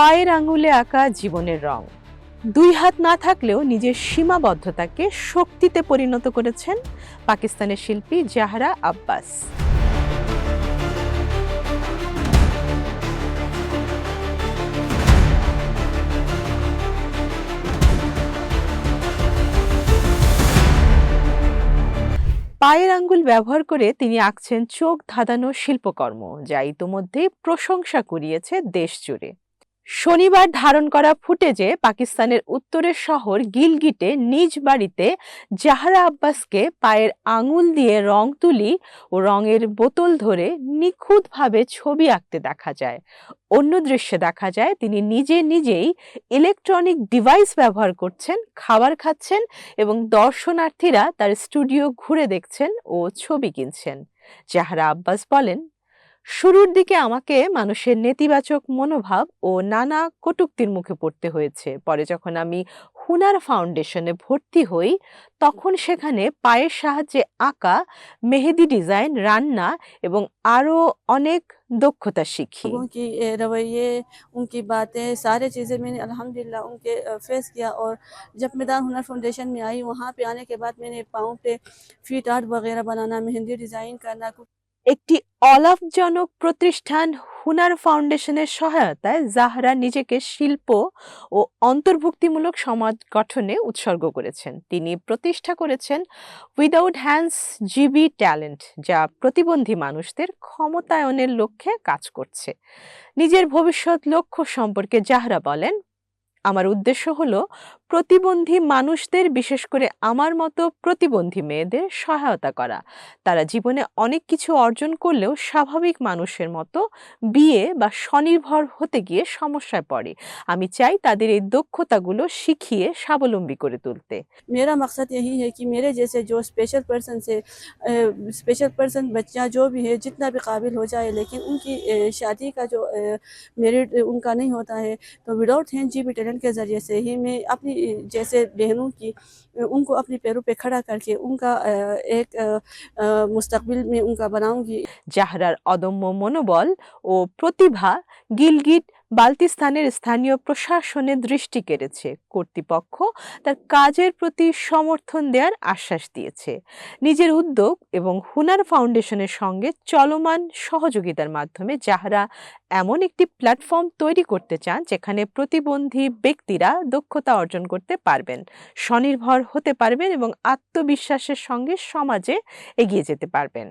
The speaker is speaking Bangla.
পায়ের আঙুলে আঁকা জীবনের রং। দুই হাত না থাকলেও নিজের সীমাবদ্ধতাকে শক্তিতে পরিণত করেছেন পাকিস্তানের শিল্পী জাহরা আব্বাস। পায়ের আঙ্গুল ব্যবহার করে তিনি আঁকছেন চোখ ধাঁধানো শিল্পকর্ম, যা ইতোমধ্যে প্রশংসা কুড়িয়েছে দেশ জুড়ে। শনিবার ধারণ করা ফুটেজে পাকিস্তানের উত্তরের শহর গিলগিটে নিজ বাড়িতে জাহারা আব্বাসকে পায়ের আঙুল দিয়ে রং তুলি ও রঙের বোতল ধরে নিখুঁতভাবে ছবি আঁকতে দেখা যায়। অন্য দৃশ্যে দেখা যায়, তিনি নিজে নিজেই ইলেকট্রনিক ডিভাইস ব্যবহার করছেন, খাবার খাচ্ছেন এবং দর্শনার্থীরা তার স্টুডিও ঘুরে দেখছেন ও ছবি কিনছেন। জাহারা আব্বাস বলেন শুরুর দিকে আমাকে মানুষের নেতিবাচক মনোভাব ও নানা কটূক্তির মুখে পড়তে হয়েছে পরে যখন আমি হুনার ফাউন্ডেশনে ভর্তি হই তখন সেখানে পায়ের সাহায্যে আঁকা মেহেদি ডিজাইন রান্না এবং আরও অনেক দক্ষতা শিখি लोगों की ए, रवैये उनकी बातें सारी चीज़ें मैंने अल्हम्दुलिल्लाह उनके अ, फेस किया और जब मैदान हुनर फाउंडेशन में आई वहाँ पे आने के बाद मैंने पाँव पे फीट आर्ट वगैरह बनाना मेहंदी डिज़ाइन करना कुछ একটি অলাভজনক প্রতিষ্ঠান হুনার ফাউন্ডেশনের সহায়তায় জাহরা নিজেকে শিল্প ও অন্তর্ভুক্তিমূলক সমাজ গঠনে উৎসর্গ করেছেন। তিনি প্রতিষ্ঠা করেছেন উইদাউট হ্যান্ডস জিবি ট্যালেন্ট যা প্রতিবন্ধী মানুষদের ক্ষমতায়নের লক্ষ্যে কাজ করছে। নিজের ভবিষ্যৎ লক্ষ্য সম্পর্কে জাহরা বলেন, আমার উদ্দেশ্য হলো প্রতিবন্ধী মানুষদের বিশেষ করে আমার মতো প্রতিবন্ধী মেয়েদের সহায়তা করা তারা জীবনে অনেক কিছু অর্জন করলেও স্বাভাবিক মানুষের মতো বিয়ে বা স্বনির্ভর হতে গিয়ে সমস্যায় পড়ে আমি চাই তাদের এই দক্ষতাগুলো শিখিয়ে স্বাবলম্বী করে তুলতে मेरा मकसद यही है कि मेरे जैसे जो स्पेशल पर्सन से स्पेशल पर्सन बच्चा जो भी है जितना भी काबिल हो जाए लेकिन उनकी अ, शादी का जो मेरिट उनका नहीं होता है तो विदाउट हैंड जी बी टैलेंट के ज़रिए से ही मैं अपनी अ, जैसे बहनों की अ, उनको अपने पैरों पे खड़ा करके उनका अ, एक अ, अ, मुस्तकबिल में उनका बनाऊंगी জাহরার অদম্য মনোবল ও প্রতিভা গিলগিট বালতিস্তানের স্থানীয় প্রশাসনের দৃষ্টি কেড়েছে। কর্তৃপক্ষ তার কাজের প্রতি সমর্থন দেওয়ার আশ্বাস দিয়েছে। নিজের উদ্যোগ এবং হুনার ফাউন্ডেশনের সঙ্গে চলমান সহযোগিতার মাধ্যমে যাহারা এমন একটি প্ল্যাটফর্ম তৈরি করতে চান, যেখানে প্রতিবন্ধী ব্যক্তিরা দক্ষতা অর্জন করতে পারবেন, স্বনির্ভর হতে পারবেন এবং আত্মবিশ্বাসের সঙ্গে সমাজে এগিয়ে যেতে পারবেন।